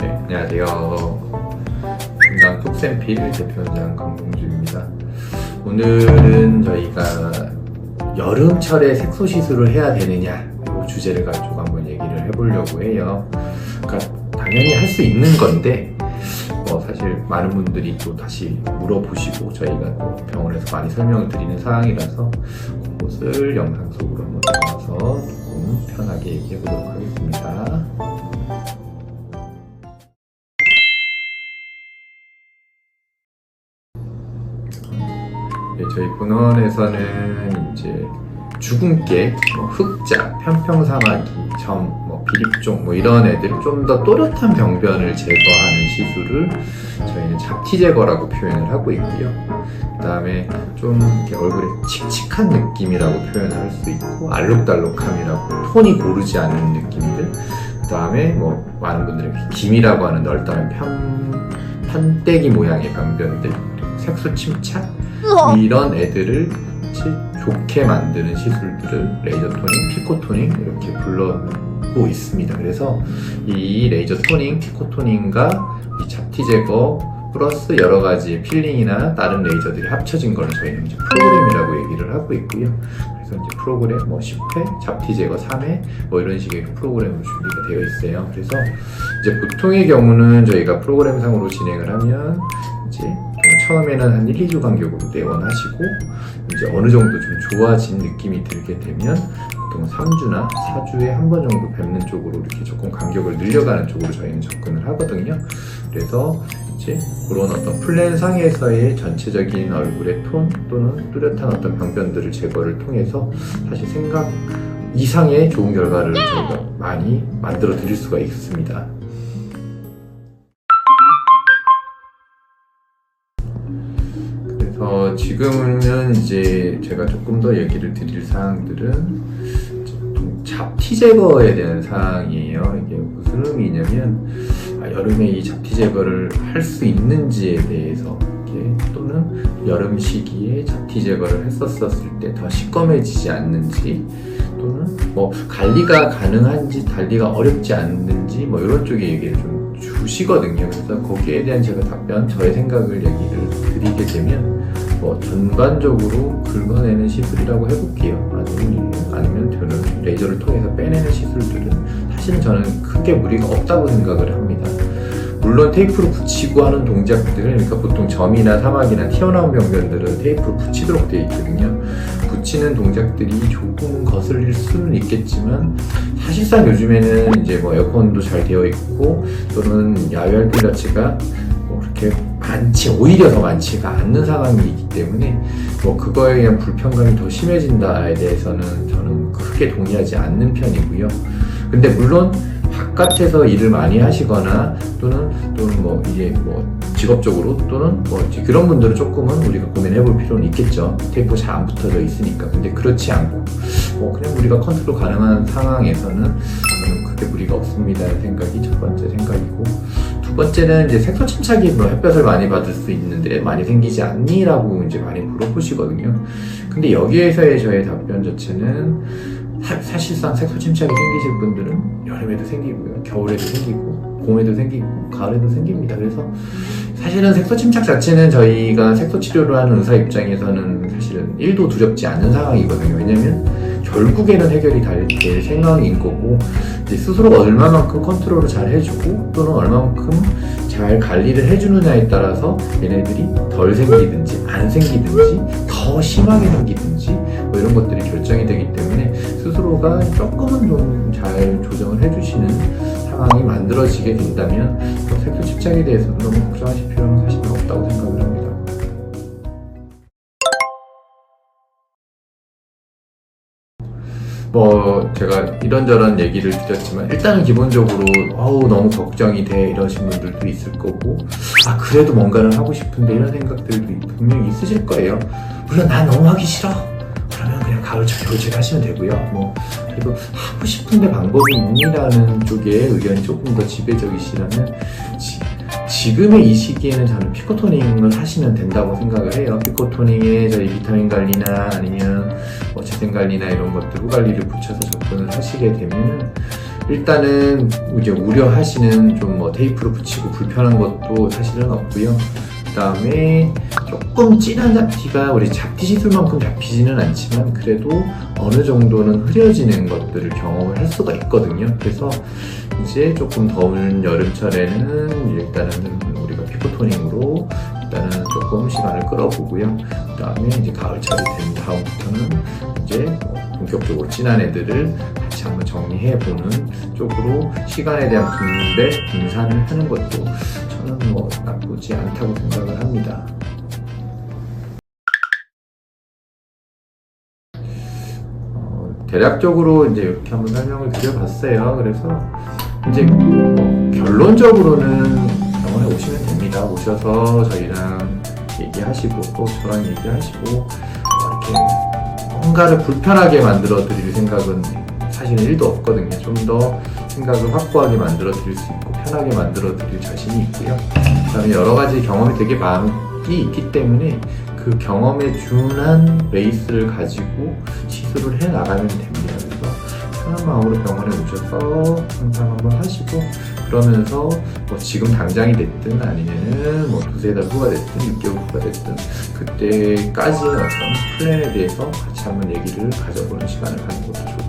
네, 안녕하세요. 분당 톡센필 대표원장 강동주입니다. 오늘은 저희가 여름철에 색소 시술을 해야 되느냐 이 주제를 가지고 한번 얘기를 해보려고 해요. 그러니까 당연히 할 수 있는 건데 뭐 사실 많은 분들이 또 다시 물어보시고 저희가 또 병원에서 많이 설명을 드리는 사항이라서 그것을 영상 속으로 한번 담아서 조금 편하게 얘기해 보도록 하겠습니다. 저희 본원에서는 이제 주근깨, 뭐 흑자, 편평사마귀, 점, 뭐 비립종 뭐 이런 애들 좀 더 또렷한 병변을 제거하는 시술을 저희는 잡티 제거라고 표현을 하고 있고요. 그 다음에 좀 얼굴에 칙칙한 느낌이라고 표현을 할수 있고 알록달록함이라고 톤이 고르지 않는 느낌들. 그 다음에 뭐 많은 분들이 김이라고 하는 널따른 편 판때기 모양의 병변들, 색소 침착 이런 애들을 치- 좋게 만드는 시술들을 레이저 토닝, 피코 토닝 이렇게 불러고 있습니다. 그래서 이 레이저 토닝, 피코 토닝과 이 잡티 제거 플러스 여러 가지 필링이나 다른 레이저들이 합쳐진 거를 저희는 이제 프로그램이라고 얘기를 하고 있고요. 그래서 이제 프로그램 뭐 10회, 잡티 제거 3회 뭐 이런 식의 프로그램으로 준비가 되어 있어요. 그래서 이제 보통의 경우는 저희가 프로그램상으로 진행을 하면 이제 처음에는 한 1, 2주 간격으로 내원하시고 이제 어느 정도 좀 좋아진 느낌이 들게 되면 보통 3주나 4주에 한 번 정도 뵙는 쪽으로 이렇게 조금 간격을 늘려가는 쪽으로 저희는 접근을 하거든요. 그래서 이제 그런 어떤 플랜 상에서의 전체적인 얼굴의 톤 또는 뚜렷한 어떤 병변들을 제거를 통해서 사실 생각 이상의 좋은 결과를 저희가 많이 만들어 드릴 수가 있습니다. 지금은 이제 제가 조금 더 얘기를 드릴 사항들은 좀 잡티 제거에 대한 사항이에요. 이게 무슨 의미냐면 아, 여름에 이 잡티 제거를 할 수 있는지에 대해서 또는 여름 시기에 잡티 제거를 했었었을 때 더 시꺼매지지 않는지 또는 뭐 관리가 가능한지 관리가 어렵지 않는지 뭐 이런 쪽에 얘기를 좀 주시거든요. 그래서 거기에 대한 제가 답변, 저의 생각을 얘기를 드리게 되면 뭐 전반적으로 긁어내는 시술이라고 해볼게요. 아니면 아니면 저는 레이저를 통해서 빼내는 시술들은 사실은 저는 크게 무리가 없다고 생각을 합니다. 물론 테이프로 붙이고 하는 동작들, 그러니까 보통 점이나 사막이나 튀어나온 병변들은 테이프로 붙이도록 되어 있거든요. 붙이는 동작들이 조금 거슬릴 수는 있겠지만 사실상 요즘에는 이제 뭐 에어컨도 잘 되어 있고 또는 야외 활동 자체가 많지 오히려 더 많지가 않는 상황이기 때문에 뭐 그거에 대한 불편감이 더 심해진다에 대해서는 저는 크게 동의하지 않는 편이고요. 근데 물론 바깥에서 일을 많이 하시거나 또는 또는 뭐 이게 뭐 직업적으로 또는 뭐 그런 분들은 조금은 우리가 고민해 볼 필요는 있겠죠. 테이프 잘 안 붙어져 있으니까. 근데 그렇지 않고 뭐 그냥 우리가 컨트롤 가능한 상황에서는 저는 크게 무리가 없습니다는 생각이 첫 번째 번째는 이제 색소 침착이 뭐 햇볕을 많이 받을 수 있는데 많이 생기지 않니 라고 이제 많이 물어보시거든요. 근데 여기에서의 저의 답변 자체는 사, 실상 색소 침착이 생기실 분들은 여름에도 생기고요, 겨울에도 생기고, 봄에도 생기고, 가을에도 생깁니다. 그래서 사실은 색소 침착 자체는 저희가 색소 치료를 하는 의사 입장에서는 사실은 1도 두렵지 않은 상황이거든요. 왜냐면 결국에는 해결이 될 생각인 거고, 이제 스스로가 얼마만큼 컨트롤을 잘 해주고, 또는 얼마만큼 잘 관리를 해주느냐에 따라서 얘네들이 덜 생기든지, 안 생기든지, 더 심하게 생기든지, 뭐 이런 것들이 결정이 되기 때문에 스스로가 조금은 좀 잘 조정을 해주시는 상황이 만들어지게 된다면 뭐 색소 집착에 대해서는 너무 걱정하실 필요는 사실 없다고 생각을 합니다. 뭐 제가 이런저런 얘기를 드렸지만 일단은 기본적으로 어우 너무 걱정이 돼 이러신 분들도 있을 거고 아 그래도 뭔가를 하고 싶은데 이런 생각들도 분명히 있으실 거예요. 물론 난 너무 하기 싫어. 그러면 그냥 가을철 겨울철 하시면 되고요. 뭐 그리고 하고 싶은데 방법이 있니라는 쪽에 의견이 조금 더 지배적이시라면 지, 지금의 이 시기에는 저는 피코토닝을 하시면 된다고 생각을 해요. 피코토닝에 저희 비타민 관리나 아니면 뭐 재생 관리나 이런 것들 후 관리를 붙여서 접근을 하시게 되면은 일단은 이제 우려하시는 좀 뭐 테이프로 붙이고 불편한 것도 사실은 없고요. 그다음에 조금 진한 잡티가 우리 잡티 시술만큼 잡히지는 않지만 그래도 어느 정도는 흐려지는 것들을 경험을 할 수가 있거든요. 그래서 이제 조금 더운 여름철에는 일단은 우리가 피부 토닝으로 일단은 조금 시간을 끌어보고요. 그 다음에 이제 가을철이 된 다음부터는 이제 뭐 본격적으로 진한 애들을 같이 한번 정리해 보는 쪽으로 시간에 대한 분배, 분산을 하는 것도 저는 뭐 나쁘지 않다고 생각을 합니다. 어, 대략적으로 이제 이렇게 한번 설명을 드려봤어요. 그래서 이제 뭐 결론적으로는 병원에 오시면 됩니다. 오셔서 저희랑 얘기하시고 또 저랑 얘기하시고 어, 이렇게 뭔가를 불편하게 만들어 드릴 생각은 사실은 1도 없거든요. 좀 더 생각을 확고하게 만들어 드릴 수 있고 편하게 만들어 드릴 자신이 있고요. 그다음에 여러 가지 경험이 되게 많이 있기 때문에 그 경험에 준한 베이스를 가지고 시술을 해 나가면 됩니다. 그래서 편한 마음으로 병원에 오셔서 항상 한번 하시고 그러면서 뭐 지금 당장이 됐든 아니면은 뭐 두세 달 후가 됐든 6개월 후가 됐든 그때까지의 어떤 플랜에 대해서 같이 한번 얘기를 가져보는 시간을 갖는 것도 좋을 것 같습니